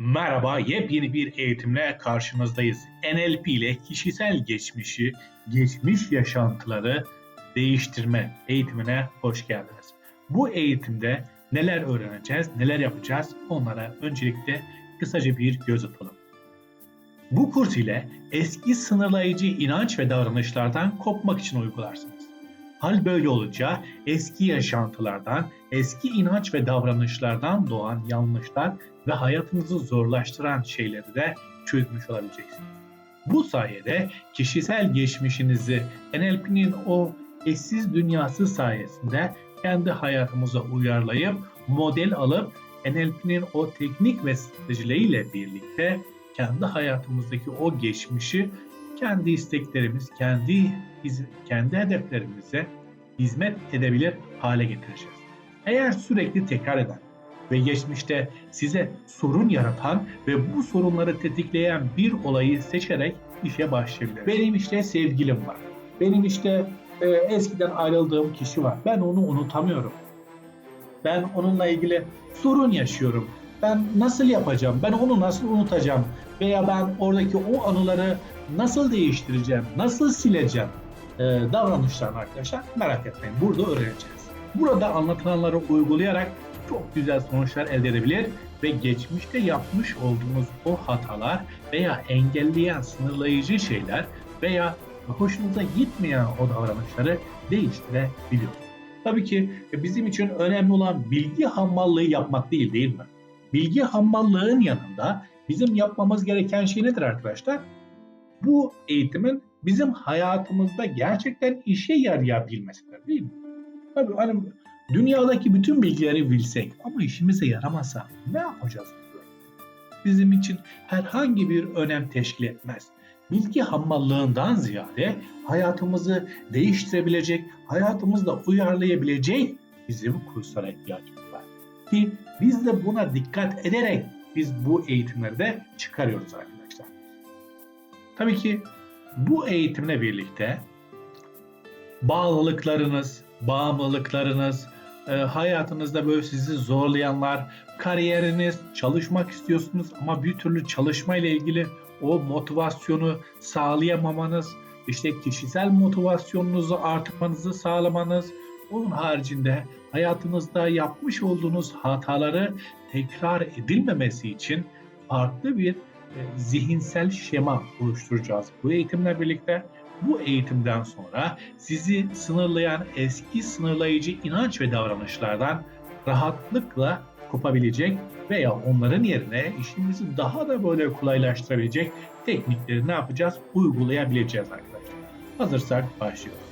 Merhaba, yepyeni bir eğitimle karşınızdayız. NLP ile kişisel geçmişi, geçmiş yaşantıları değiştirme eğitimine hoş geldiniz. Bu eğitimde neler öğreneceğiz, neler yapacağız onlara öncelikle kısaca bir göz atalım. Bu kurs ile eski sınırlayıcı inanç ve davranışlardan kopmak için uygularsınız. Hal böyle olunca eski yaşantılardan, eski inanç ve davranışlardan doğan yanlışlar ve hayatınızı zorlaştıran şeyleri de çözmüş olabileceksiniz. Bu sayede kişisel geçmişinizi NLP'nin o eşsiz dünyası sayesinde kendi hayatımıza uyarlayıp model alıp NLP'nin o teknik ve stratejileriyle birlikte kendi hayatımızdaki o geçmişi kendi isteklerimiz, kendi kendi hedeflerimize hizmet edebilir hale getireceğiz. Eğer sürekli tekrar eden ve geçmişte size sorun yaratan ve bu sorunları tetikleyen bir olayı seçerek işe başlayabilirsiniz. Benim işte sevgilim var. Benim işte e, eskiden ayrıldığım kişi var. Ben onu unutamıyorum. Ben onunla ilgili sorun yaşıyorum. Ben nasıl yapacağım? Ben onu nasıl unutacağım? Veya ben oradaki o anıları nasıl değiştireceğim? Nasıl sileceğim? Ee, davranışlarını arkadaşlar merak etmeyin. Burada öğreneceğiz. Burada anlatılanları uygulayarak çok güzel sonuçlar elde edebilir ve geçmişte yapmış olduğunuz o hatalar veya engelleyen, sınırlayıcı şeyler veya hoşunuza gitmeyen o davranışları değiştirebiliyorsunuz. Tabii ki bizim için önemli olan bilgi hammallığı yapmak değil değil mi? Bilgi hammallığın yanında bizim yapmamız gereken şey nedir arkadaşlar? Bu eğitimin bizim hayatımızda gerçekten işe yarayabilmesidir değil mi? Tabii hani dünyadaki bütün bilgileri bilsek ama işimize yaramasa ne yapacağız? Bizim için herhangi bir önem teşkil etmez. Bilgi hammallığından ziyade hayatımızı değiştirebilecek, hayatımızda uyarlayabilecek bizim kurslara ihtiyacımız var. Ki biz de buna dikkat ederek biz bu eğitimleri de çıkarıyoruz arkadaşlar. Tabii ki bu eğitimle birlikte bağlılıklarınız, bağımlılıklarınız, e, hayatınızda böyle sizi zorlayanlar, kariyeriniz, çalışmak istiyorsunuz ama bir türlü çalışma ile ilgili o motivasyonu sağlayamamanız, işte kişisel motivasyonunuzu artırmanızı sağlamanız, onun haricinde hayatınızda yapmış olduğunuz hataları tekrar edilmemesi için farklı bir e, zihinsel şema oluşturacağız bu eğitimle birlikte. Bu eğitimden sonra sizi sınırlayan eski sınırlayıcı inanç ve davranışlardan rahatlıkla kopabilecek veya onların yerine işimizi daha da böyle kolaylaştırabilecek teknikleri ne yapacağız? Uygulayabileceğiz arkadaşlar. Hazırsak başlıyoruz.